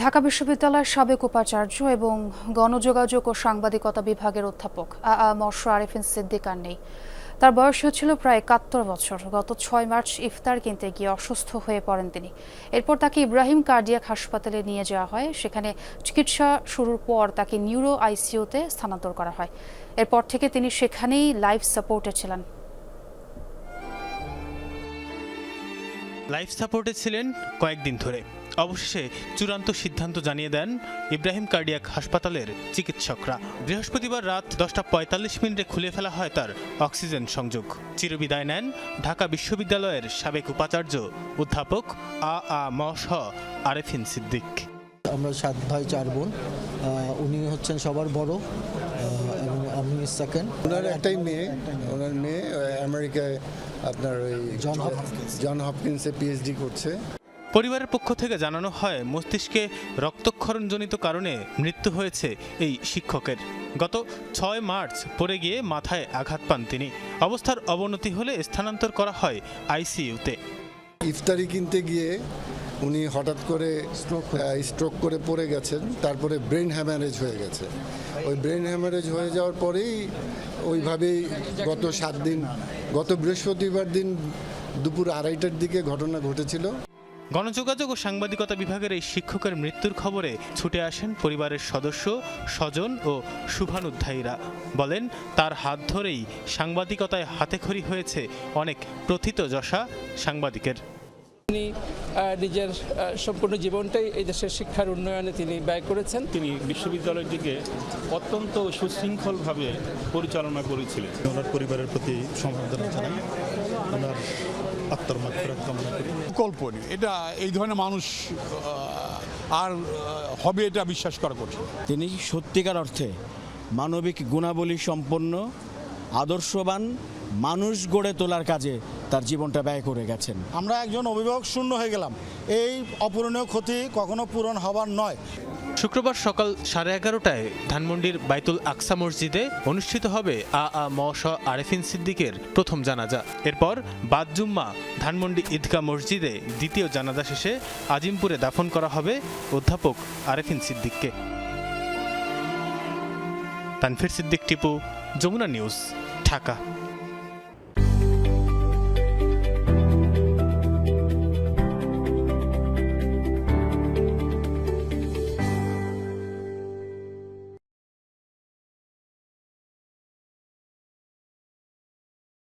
ঢাকা বিশ্ববিদ্যালয়ের সাবেক উপাচার্য এবং গণযোগাযোগ ও সাংবাদিকতা বিভাগের অধ্যাপক আ আ মর্ষ আরিফিন সিদ্দিকার নেই। তার বয়স হচ্ছিল প্রায় একাত্তর বছর। গত ছয় মার্চ ইফতার কিনতে গিয়ে অসুস্থ হয়ে পড়েন তিনি। এরপর তাকে ইব্রাহিম কার্ডিয়াক হাসপাতালে নিয়ে যাওয়া হয়। সেখানে চিকিৎসা শুরুর পর তাকে নিউরো আইসিইউতে স্থানান্তর করা হয়। এরপর থেকে তিনি সেখানেই লাইফ সাপোর্টে ছিলেন। লাইফ সাপোর্টে ছিলেন কয়েকদিন ধরে। অবশেষে চূড়ান্ত সিদ্ধান্ত জানিয়ে দেন ইব্রাহিম কার্ডিয়াক হাসপাতালের চিকিৎসকরা। বৃহস্পতিবার রাত দশটা পঁয়তাল্লিশ মিনিটে খুলে ফেলা হয় তার অক্সিজেন সংযোগ। চিরবিদায় নেন ঢাকা বিশ্ববিদ্যালয়ের সাবেক উপাচার্য অধ্যাপক আ আ মশ আরেফিন সিদ্দিক। আমরা সাত ভাই চার বোন উনি হচ্ছেন সবার বড় এবং আমি সেকেন্ড ওনার একটাই মেয়ে ওনার মেয়ে আমেরিকায় আপনার ওই জন হপকিন্স। জন হপকিন্সে পিএইচডি করছে। পরিবারের পক্ষ থেকে জানানো হয় মস্তিষ্কে রক্তক্ষরণজনিত কারণে মৃত্যু হয়েছে এই শিক্ষকের। গত ছয় মার্চ পড়ে গিয়ে মাথায় আঘাত পান তিনি। অবস্থার অবনতি হলে স্থানান্তর করা হয় আইসিইউতে। ইফতারি কিনতে গিয়ে উনি হঠাৎ করে স্ট্রোক করে পড়ে গেছেন তারপরে ব্রেন হ্যামারেজ হয়ে গেছে। ওই ব্রেন হ্যামারেজ হয়ে যাওয়ার পরেই ওইভাবেই গত সাত দিন গত বৃহস্পতিবার দিন দুপুর আড়াইটার দিকে ঘটনা ঘটেছিল। গণযোগাযোগ ও সাংবাদিকতা বিভাগের এই শিক্ষকের মৃত্যুর খবরে ছুটে আসেন পরিবারের সদস্য স্বজন ও শুভানুধ্যায়ীরা। বলেন তার হাত ধরেই সাংবাদিকতায় হাতেখড়ি হয়েছে অনেক প্রথিতযশা সাংবাদিকের। তিনি নিজের সম্পূর্ণ জীবনটাই এই দেশের শিক্ষার উন্নয়নে তিনি ব্যয় করেছেন। তিনি বিশ্ববিদ্যালয়টিকে অত্যন্ত সুশৃঙ্খলভাবে পরিচালনা করেছিলেন। ওনার পরিবারের প্রতি সমবেদনা জানাই। আত্মার মাত্রা কামনা করি। কল্পনীয় এটা এই ধরনের মানুষ আর হবে এটা বিশ্বাস করা কঠিন। তিনি সত্যিকার অর্থে মানবিক গুণাবলী সম্পন্ন, আদর্শবান, মানুষ গড়ে তোলার কাজে তার জীবনটা ব্যয় করে গেছেন। আমরা একজন অভিভাবক শূন্য হয়ে গেলাম। এই অপূরণীয় ক্ষতি কখনো পূরণ হবার নয়। শুক্রবার সকাল সাড়ে এগারোটায় ধানমন্ডির বাইতুল আকসা মসজিদে অনুষ্ঠিত হবে আ আ ম স আরেফিন সিদ্দিকের প্রথম জানাজা। এরপর বাদ জুম্মা ধানমন্ডি ঈদগাহ মসজিদে দ্বিতীয় জানাজা শেষে আজিমপুরে দাফন করা হবে অধ্যাপক আরেফিন সিদ্দিককে। তানফির সিদ্দিক টিপু, যমুনা নিউজ, ঢাকা।